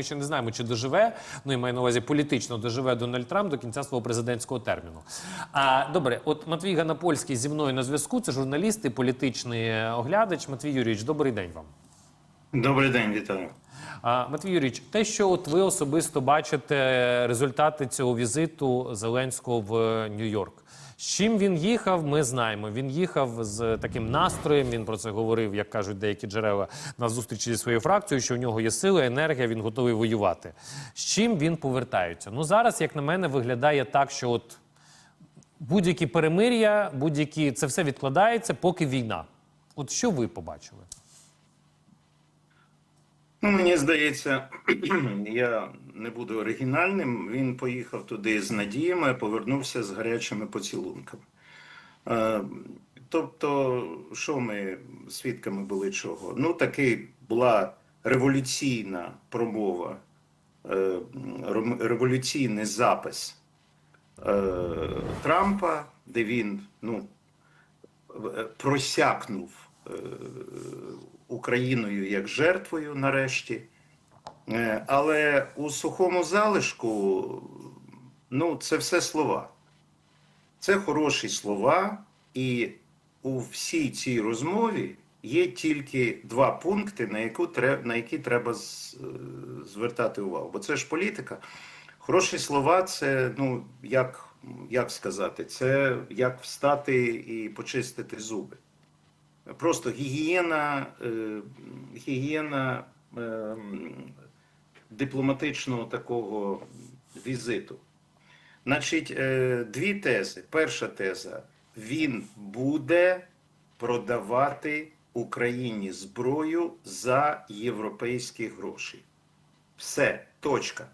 ми ще не знаємо, чи доживе. Ну і маю на увазі політично доживе Дональд Трамп до кінця свого президентського терміну. А добре, от Матвій Ганапольський зі мною на зв'язку. Це журналіст і політичний оглядач. Матвій Юрійович, добрий день вам. Добрий день, вітаю. Матвій Юрійович, те, що от ви особисто бачите результати цього візиту Зеленського в Нью-Йорк. З чим він їхав, ми знаємо. Він їхав з таким настроєм. Він про це говорив, як кажуть деякі джерела на зустрічі зі своєю фракцією, що в нього є сила, енергія, він готовий воювати. З чим він повертається? Ну зараз, як на мене, виглядає так, що от будь-які перемир'я, будь-які це все відкладається, поки війна. От що ви побачили? Ну, мені здається, я не буду оригінальним. Він поїхав туди з надіями, повернувся з гарячими поцілунками. Е, Тобто, що ми свідками були чого? Ну, таки була революційна промова, е, революційний запис е, Трампа, де він ну, просякнув Україною як жертвою нарешті. Е, Але у сухому залишку ну, це все слова. Це хороші слова, і у всій цій розмові є тільки два пункти, на, яку на які треба е, звертати увагу. Бо це ж політика. Хороші слова це, ну, як, як сказати, це як встати і почистити зуби. Просто гігієна, е, гігієна е, дипломатичного такого візиту. Значить, е, дві тези. Перша теза: він буде продавати Україні зброю за європейські гроші. Все, точка.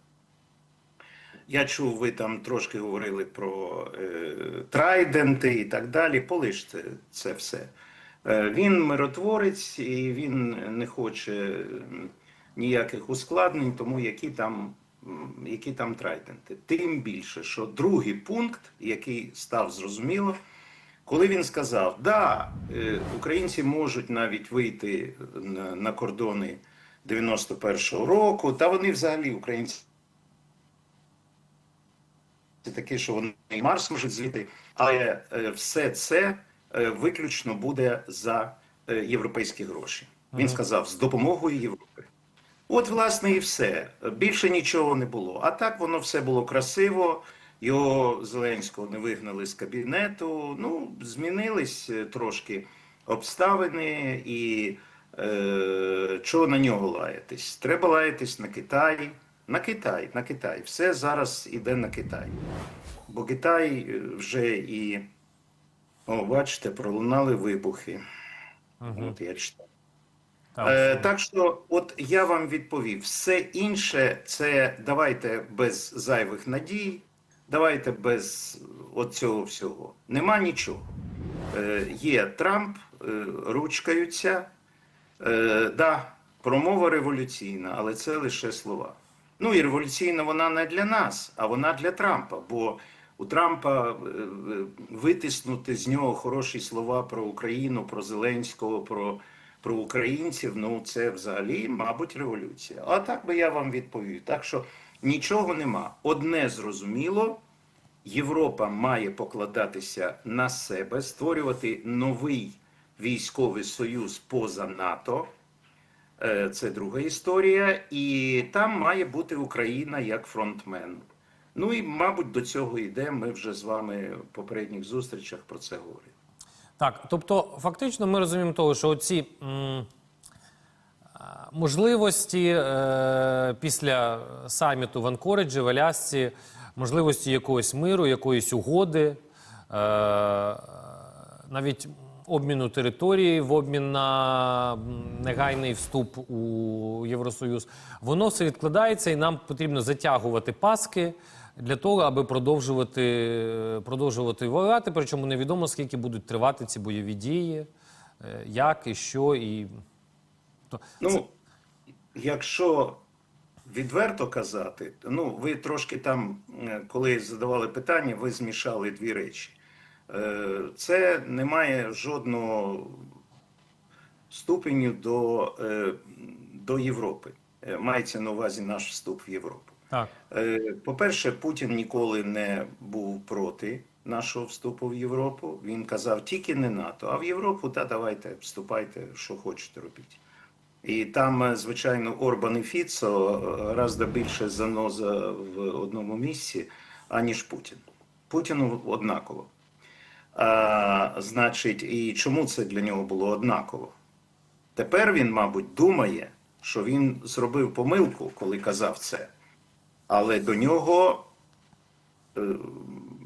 Я чув, ви там трошки говорили про е, трайденти і так далі. Полиште це все. Е, він миротворець і він не хоче ніяких ускладнень, тому які там, які там трайденти. Тим більше, що другий пункт, який став зрозуміло, коли він сказав, да, е, українці можуть навіть вийти на, кордони 91-го року, та вони взагалі українці Це таке, що вони і Марс можуть зліти, але е, все це виключно буде за е, європейські гроші. Він сказав з допомогою Європи. От, власне, і все. Більше нічого не було. А так воно все було красиво. Його Зеленського не вигнали з кабінету. Ну, змінились е, трошки обставини, і е, чого на нього лаятись? Треба лаятись на Китай. На Китай, на Китай. Все зараз іде на Китай. Бо Китай е, вже і. О, бачите, пролунали вибухи. От я читав. Так. Е, так що, от я вам відповів, все інше це давайте без зайвих надій, давайте без от цього всього. Нема нічого. Е, є Трамп, е, ручкаються. Е, да, промова революційна, але це лише слова. Ну і революційна вона не для нас, а вона для Трампа. Бо у Трампа е, е, витиснути з нього хороші слова про Україну, про Зеленського, про, про українців. Ну це взагалі, мабуть, революція. А так би я вам відповів. Так що нічого нема. Одне зрозуміло. Європа має покладатися на себе, створювати новий військовий союз поза НАТО. Е, Це друга історія, і там має бути Україна як фронтмен. Ну і, мабуть, до цього йде. Ми вже з вами в попередніх зустрічах про це говорили. Так, тобто, фактично, ми розуміємо того, що оці м, можливості е, після саміту в Анкориджі, в Алясці, можливості якогось миру, якоїсь угоди, е, навіть обміну території в обмін на негайний вступ у Євросоюз, воно все відкладається, і нам потрібно затягувати паски для того, аби продовжувати, продовжувати воювати. Причому невідомо скільки будуть тривати ці бойові дії, е, як і що, і Ну, якщо відверто казати, ну ви трошки там, е, коли задавали питання, ви змішали дві речі. Е, Це не має жодного ступеню до, до Європи. Мається на увазі наш вступ в Європу. Так. Е, По-перше, Путін ніколи не був проти нашого вступу в Європу. Він казав тільки не НАТО, а в Європу та давайте вступайте, що хочете робіть. І там, е, звичайно, Орбан і Фіцо е, разда більше заноза в одному місці, аніж Путін. Путіну однаково. А, значить, і чому це для нього було однаково? Тепер він, мабуть, думає, що він зробив помилку, коли казав це. Але до нього е,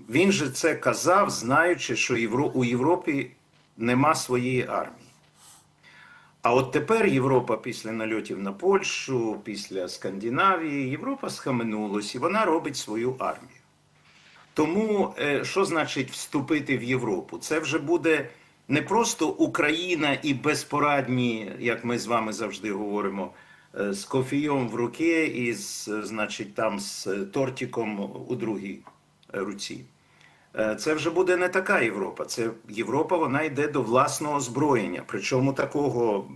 він же це казав, знаючи, що у Європі нема своєї армії. А от тепер Європа після нальотів на Польщу, після Скандинавії, Європа схаменулась і вона робить свою армію. Тому е, що значить вступити в Європу? Це вже буде не просто Україна і безпорадні, як ми з вами завжди говоримо, з кофійом в руки і з, е, значить, там з тортиком у другій е, руці. Е, Це вже буде не така Європа. Це Європа, вона йде до власного озброєння, причому такого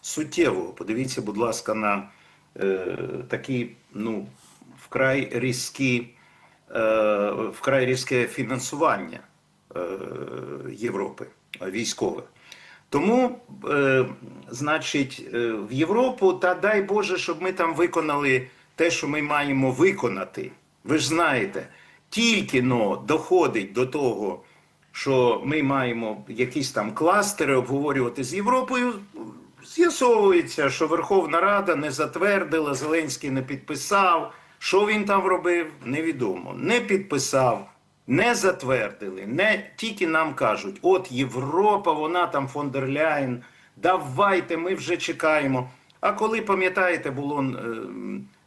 суттєвого. Подивіться, будь ласка, на е, такі ну, вкрай різкі, е, вкрай різке фінансування е, Європи е, військове. Тому, е, значить, е, в Європу, та дай Боже, щоб ми там виконали те, що ми маємо виконати. Ви ж знаєте, тільки но доходить до того, що ми маємо якісь там кластери обговорювати з Європою. З'ясовується, що Верховна Рада не затвердила, Зеленський не підписав. Що він там робив, невідомо. Не підписав, не затвердили. Не тільки нам кажуть, от Європа, вона там фон дер Ляйн, давайте, ми вже чекаємо. А коли пам'ятаєте, було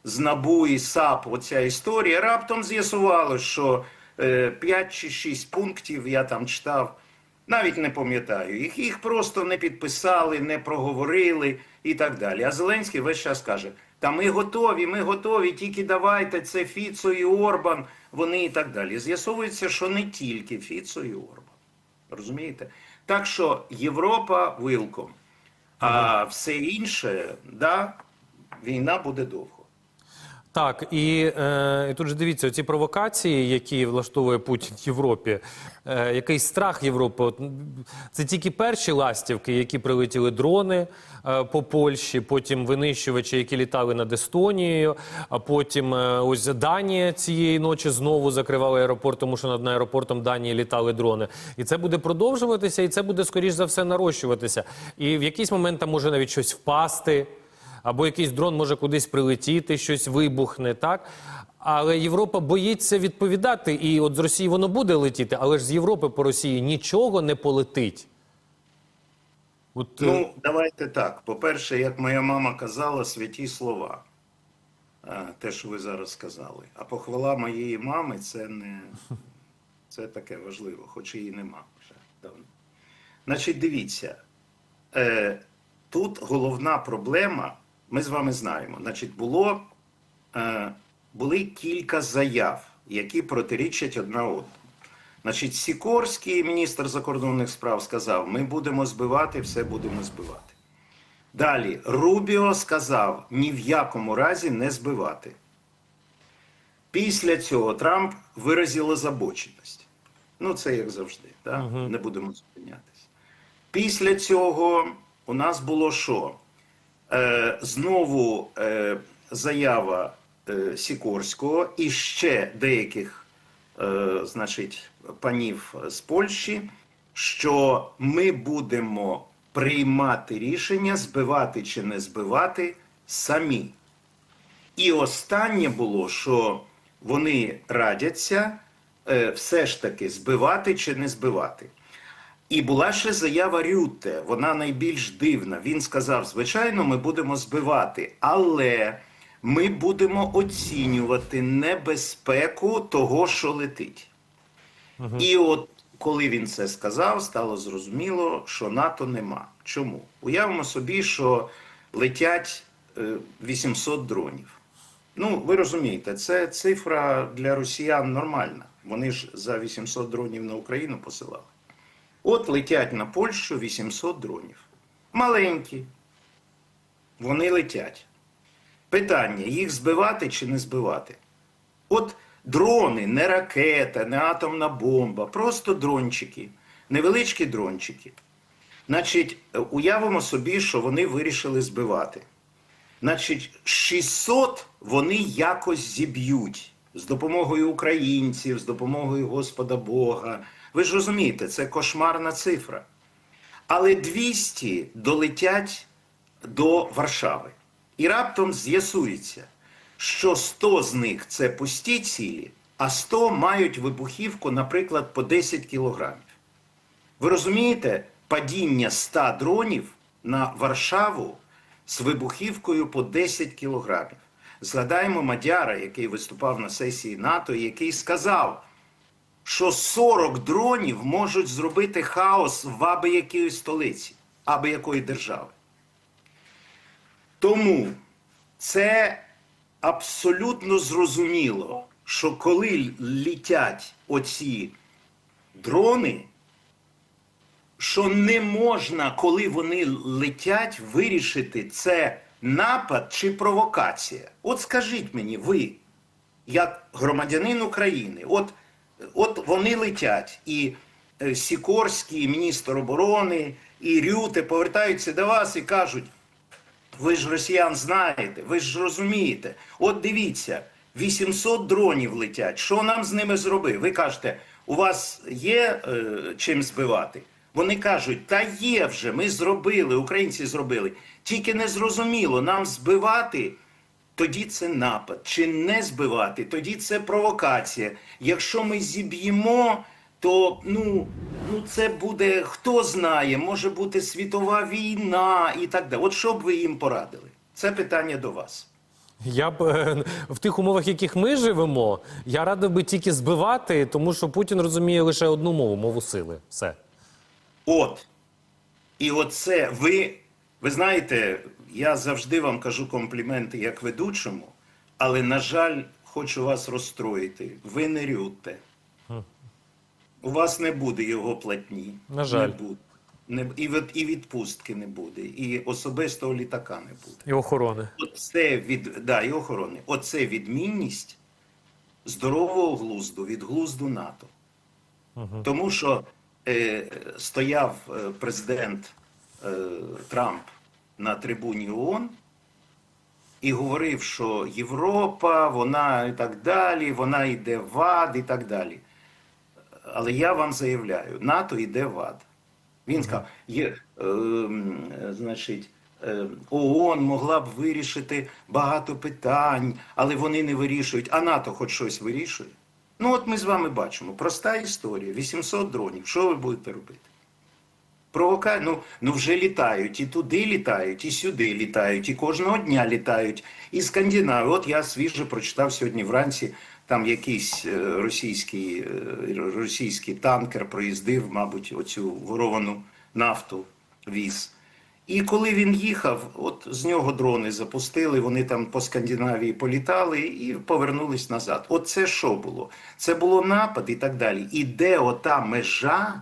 з НАБУ і САП оця історія, раптом з'ясувалося, що е, 5 чи 6 пунктів я там читав. Навіть не пам'ятаю. Їх, їх просто не підписали, не проговорили і так далі. А Зеленський весь час каже: та ми готові, ми готові, тільки давайте це Фіцо і Орбан, вони і так далі. З'ясовується, що не тільки Фіцо і Орбан. Розумієте? Так що Європа вилком, а все інше, да, війна буде довго. Так, і, е, і тут же дивіться, ці провокації, які влаштовує Путін в Європі, е, який страх Європи. Це тільки перші ластівки, які прилетіли дрони е, по Польщі, потім винищувачі, які літали над Естонією, а потім е, ось Данія цієї ночі знову закривала аеропорт, тому що над аеропортом Данії літали дрони. І це буде продовжуватися, і це буде скоріш за все нарощуватися. І в якийсь момент там може навіть щось впасти або якийсь дрон може кудись прилетіти, щось вибухне, так? Але Європа боїться відповідати, і от з Росії воно буде летіти, але ж з Європи по Росії нічого не полетить. От, е, Ну, давайте так. По-перше, як моя мама казала, святі слова. Е, Те, що ви зараз сказали. А похвала моєї мами це не це таке важливо, хоч її нема вже давно. Значить, дивіться, е, тут головна проблема, ми з вами знаємо. Значить, було, е, були кілька заяв, які протирічать одна одному. Значить, Сікорський, міністр закордонних справ, сказав: ми будемо збивати, все будемо збивати. Далі Рубіо сказав: ні в якому разі не збивати. Після цього Трамп виразив озабоченість. Ну, це як завжди, так? не будемо зупинятися. Після цього у нас було що? Е, знову е, заява е, Сікорського і ще деяких значить, панів з Польщі, що ми будемо приймати рішення, збивати чи не збивати самі. І останнє було, що вони радяться все ж таки збивати чи не збивати. І була ще заява Рютте, вона найбільш дивна. Він сказав: звичайно, ми будемо збивати, але ми будемо оцінювати небезпеку того, що летить. І от коли він це сказав, стало зрозуміло, що НАТО нема. Чому? Уявимо собі, що летять е, 800 дронів. Ну, ви розумієте, це цифра для росіян нормальна. Вони ж за 800 дронів на Україну посилали. От летять на Польщу 800 дронів. Маленькі. Вони летять. Питання: їх збивати чи не збивати? От дрони, не ракета, не атомна бомба, просто дрончики, невеличкі дрончики. Значить, уявимо собі, що вони вирішили збивати. Значить, 600 вони якось зіб'ють з допомогою українців, з допомогою Господа Бога. Ви ж розумієте, це кошмарна цифра. Але 200 долетять до Варшави. І раптом з'ясується, що 100 з них це пусті цілі, а 100 мають вибухівку, наприклад, по 10 кілограмів. Ви розумієте, падіння 100 дронів на Варшаву з вибухівкою по 10 кілограмів. Згадаємо Мадяра, який виступав на сесії НАТО, який сказав, що 40 дронів можуть зробити хаос в аби якій столиці, аби якої держави. Тому це абсолютно зрозуміло, що коли літять оці дрони, що не можна, коли вони летять, вирішити, це напад чи провокація. От скажіть мені, ви, як громадянин України, от, от вони летять, і е, Сікорський, і міністр оборони, і Рюте повертаються до вас і кажуть. Ви ж росіян знаєте, ви ж розумієте. От дивіться, 800 дронів летять. Що нам з ними зробити? Ви кажете, у вас є е, чим збивати? Вони кажуть, та є вже, ми зробили, українці зробили. Тільки не зрозуміло, нам збивати, тоді це напад. Чи не збивати, тоді це провокація. Якщо ми зіб'ємо, то ну, ну це буде, хто знає, може бути світова війна і так далі. От що б ви їм порадили? Це питання до вас. Я б е, в тих умовах, в яких ми живемо, я радив би тільки збивати, тому що Путін розуміє лише одну мову мову сили. Все. От. І оце ви, ви знаєте, я завжди вам кажу компліменти як ведучому, але, на жаль, хочу вас розстроїти. Ви не рюте. У вас не буде його платні. На жаль. Не буде. Не, і, від- і відпустки не буде, і особистого літака не буде. І охорони. Оце від да, і охорони. Оце відмінність здорового глузду від глузду НАТО. Тому що е, стояв е, президент е, Трамп на трибуні ООН і говорив, що Європа, вона і так далі, вона йде в ад і так далі. Але я вам заявляю, НАТО йде в ад. Він сказав, є, е, е, значить, е, ООН могла б вирішити багато питань, але вони не вирішують. А НАТО хоч щось вирішує. Ну, от ми з вами бачимо. Проста історія: 800 дронів. Що ви будете робити? Провока... Ну, ну вже літають, і туди літають, і сюди літають, і кожного дня літають. І Скандинавія. От я свіже прочитав сьогодні вранці, там якийсь е, російський, е, російський танкер проїздив, мабуть, оцю воровану нафту віз. І коли він їхав, от з нього дрони запустили, вони там по Скандинавії політали і повернулись назад. От це що було? Це було напад і так далі. І де ота межа,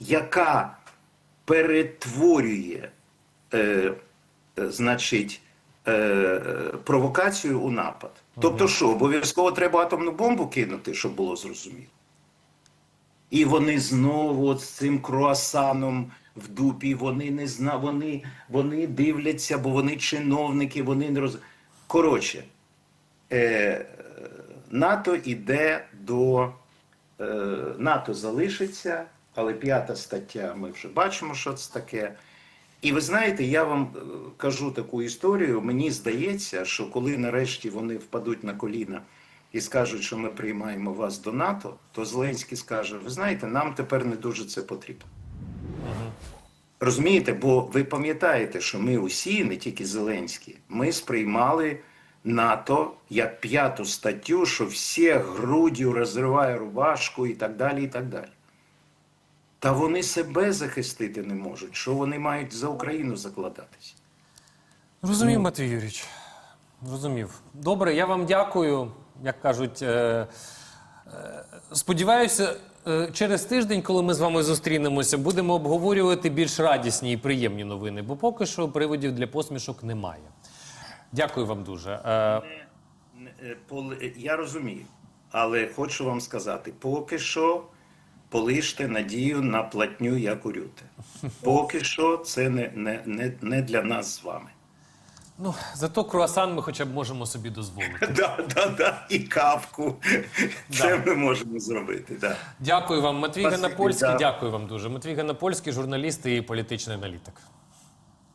яка перетворює, е, е, значить, е, е, провокацію у напад. Тобто, що обов'язково треба атомну бомбу кинути, щоб було зрозуміло. І вони знову от з цим круасаном в дупі, вони не зна, вони, вони дивляться, бо вони чиновники, вони не роз. Коротше, е, НАТО йде до е, НАТО залишиться, але п'ята стаття, ми вже бачимо, що це таке. І ви знаєте, я вам е, кажу таку історію. Мені здається, що коли нарешті вони впадуть на коліна і скажуть, що ми приймаємо вас до НАТО, то Зеленський скаже: ви знаєте, нам тепер не дуже це потрібно. Розумієте, бо ви пам'ятаєте, що ми усі, не тільки Зеленський, ми сприймали НАТО як п'яту статтю, що всі груддю розриває рубашку і так далі. і так далі. Та вони себе захистити не можуть. Що вони мають за Україну закладатись? Розумів, Матвій Юрійович. Розумів. Добре, я вам дякую. Як кажуть, е, е, сподіваюся, е, через тиждень, коли ми з вами зустрінемося, будемо обговорювати більш радісні і приємні новини, бо поки що приводів для посмішок немає. Дякую вам дуже. Е, Е, Я розумію, але хочу вам сказати: поки що полиште надію на платню, як урюте. Поки що це не, не, не, не для нас з вами. ну, зато круасан ми хоча б можемо собі дозволити. Да, да, да, і кавку. Це ми можемо зробити. Да. Дякую вам, Матвій Спасибі, Ганапольський. да. Дякую вам дуже. Матвій Ганапольський, журналіст і політичний аналітик.